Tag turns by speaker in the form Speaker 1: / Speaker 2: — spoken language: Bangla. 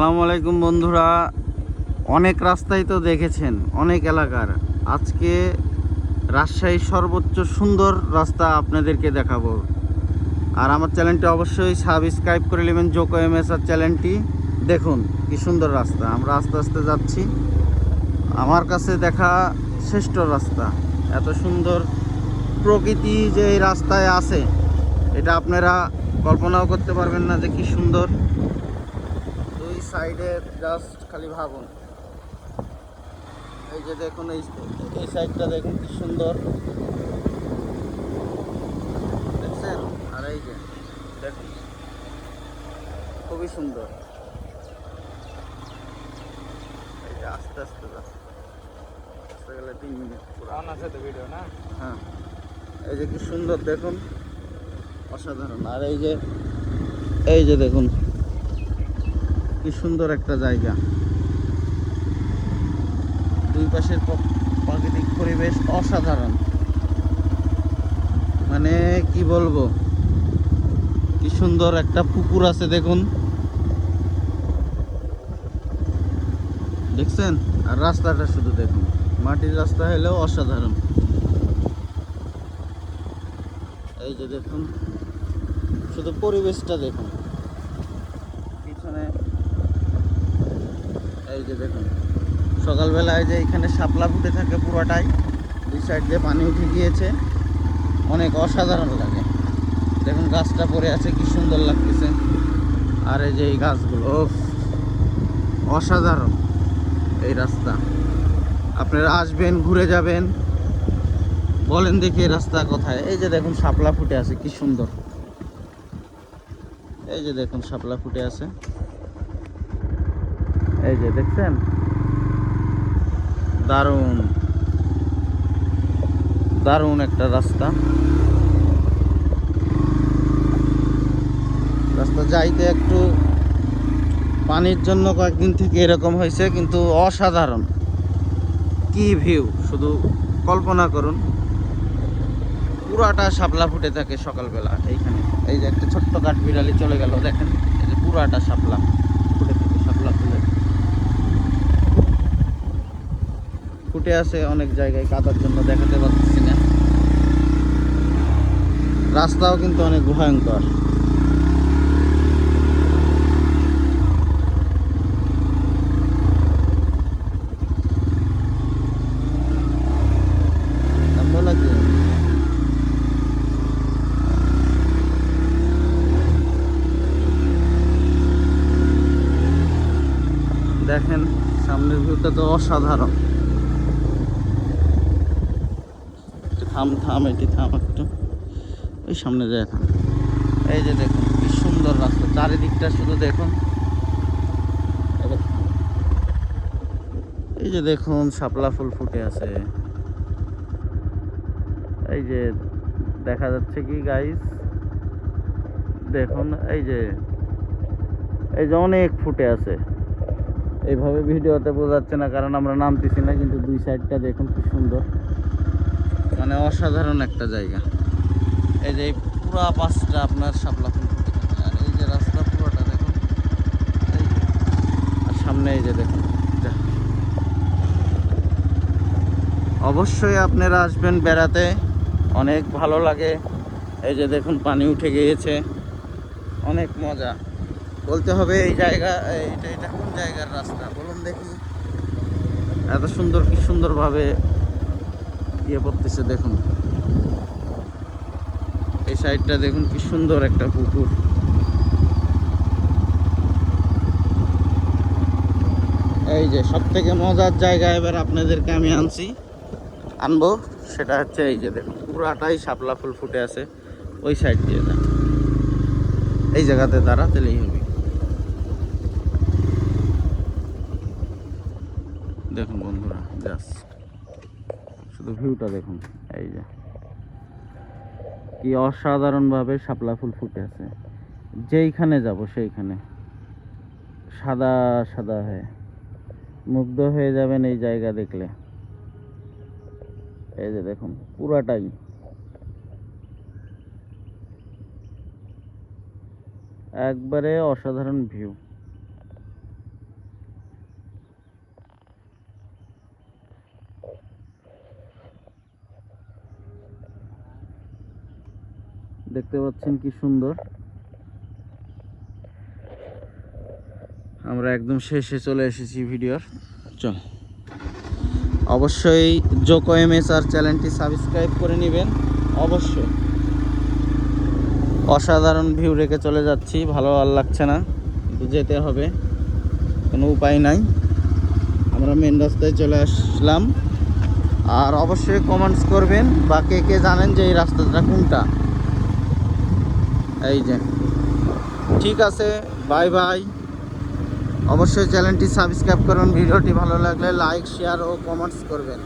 Speaker 1: আসসালামু আলাইকুম বন্ধুরা। অনেক রাস্তাই তো দেখেছেন, অনেক এলাকার। আজকে রাজশাহীর সর্বোচ্চ সুন্দর রাস্তা আপনাদেরকে দেখাবো। আর আমার চ্যানেলটি অবশ্যই সাবস্ক্রাইব করে নেবেন জোকো এম এস আর চ্যানেলটি। দেখুন, কি সুন্দর রাস্তা। আমরা আস্তে আস্তে যাচ্ছি। আমার কাছে দেখা শ্রেষ্ঠ রাস্তা। এত সুন্দর প্রকৃতি যে এই রাস্তায় আছে, এটা আপনারা কল্পনাও করতে পারবেন না যে কি সুন্দর। সাইডে জাস্ট খালি ভাবুন। এই যে দেখুন এই এই সাইডটা দেখুন কি সুন্দর। দেখছেন? আর এই যে দেখুন। খুবই সুন্দর। এই যে আস্তে আস্তে আস্তে। গেলে তিন মিনিট পুরো।
Speaker 2: অন আছে তো ভিডিও না?
Speaker 1: হ্যাঁ। এই যে কি সুন্দর দেখুন। অসাধারণ। আর এই যে এই যে দেখুন। কি সুন্দর একটা জায়গা। দুই পাশের প্রাকৃতিক পরিবেশ অসাধারণ। মানে কি বলব, কি সুন্দর একটা পুকুর আছে দেখুন। দেখছেন? আর রাস্তাটা শুধু দেখুন। মাটির রাস্তা হলেও অসাধারণ। এই যে দেখুন, শুধু পরিবেশটা দেখুন। এই যে দেখুন, সকালবেলায় যে এখানে শাপলা ফুটে থাকে পুরোটাই, দুই সাইড দিয়ে পানি উঠে গিয়েছে। অনেক অসাধারণ লাগে। দেখুন গাছটা পড়ে আছে, কি সুন্দর লাগতেছে। আর এই যে এই গাছগুলো অসাধারণ এই রাস্তা। আপনারা আসবেন, ঘুরে যাবেন, বলেন দেখি রাস্তা কোথায়। এই যে দেখুন শাপলা ফুটে আছে, কি সুন্দর। এই যে দেখুন শাপলা ফুটে আছে। এই যে দেখছেন? দারুণ। দারুণ একটা রাস্তা। রাস্তা যাইতে একটু পানির জন্য কয়েকদিন থেকে এরকম হয়েছে, কিন্তু অসাধারণ। কি ভিউ, শুধু কল্পনা করুন। পুরাটা শাপলা ফুটে থাকে সকালবেলা এইখানে। এই যে একটা ছোট্ট কাঠ বিড়ালি চলে গেল, দেখেন? এই যে পুরাটা শাপলা ফুটে থাকে শাপলা ফুলে ফুটে আছে অনেক জায়গায়, কাদার জন্য দেখাতে পারতেছি না। রাস্তাও কিন্তু অনেক ভয়ঙ্কর। দেখেন, সামনের ভিউটা তো অসাধারণ একটু থাম থাম, এটি থাম একটু। ওই সামনে যায়, থাম। এই যে দেখুন, কি সুন্দর রাস্তা। চারিদিকটা শুধু দেখুন। এই যে দেখুন, শাপলা ফুল ফুটে আছে। এই যে দেখা যাচ্ছে কি গাইস দেখুন, এই যে এই যে অনেক ফুটে আছে। এইভাবে ভিডিওতে বোঝাচ্ছে না, কারণ আমরা নামতেছি না, কিন্তু দুই সাইডটা দেখুন কি সুন্দর। মানে অসাধারণ একটা জায়গা। এই যে পুরা পাশটা আপনার শাপলা ফুল আর এই যে রাস্তা পুরোটা দেখুন আর সামনে এই যে দেখুন অবশ্যই আপনারা আসবেন বেড়াতে, অনেক ভালো লাগে। এই যে দেখুন, পানি উঠে গিয়েছে। অনেক মজা। বলতে হবে এই জায়গা, এইটা, এটা কোন জায়গার রাস্তা? বলুন দেখি। এত সুন্দর, কি সুন্দরভাবে ইয়ে করতেছে দেখুন। এই সাইডটা দেখুন কি সুন্দর একটা পুকুর। এই যে সব থেকে মজার জায়গা এবার আপনাদেরকে আমি আনছি। আনব, সেটা হচ্ছে এই যে দেখুন, পুরাটাই শাপলা ফুল ফুটে আছে ওই সাইড দিয়ে যা এই জায়গাতে দাঁড়াতেলেই হবে। দেখুন বন্ধুরা, জাস্ট শুধু ভিউটা দেখুন, এই যে। কি অসাধারণভাবে শাপলা ফুল ফুটে আছে। যেইখানে যাব সেইখানে। সাদা সাদা হয়ে। মুগ্ধ হয়ে যাবেন এই জায়গা দেখলে। এই যে দেখুন, পুরাটাই। একবারে অসাধারণ ভিউ দেখতে পাচ্ছেন কি সুন্দর। আমরা একদম শেষে চলে এসেছি ভিডিওর। চল। অবশ্যই জোকো এম এস আর চ্যানেলটি সাবস্ক্রাইব করে নেবেন। অবশ্যই। অসাধারণ ভিউ রেখে চলে যাচ্ছি। ভালো আর লাগছে না। কিন্তু যেতে হবে। কোনো উপায় নাই। আমরা মেন রাস্তায় চলে আসলাম। আর অবশ্যই কমেন্টস করবেন বা কে কে জানেন যে এই রাস্তাটা কোনটা। এই যে। ঠিক আছে বাই বাই অবশ্যই চ্যানেলটি সাবস্ক্রাইব করুন, ভিডিওটি ভালো লাগলে লাইক শেয়ার ও কমেন্টস করবেন।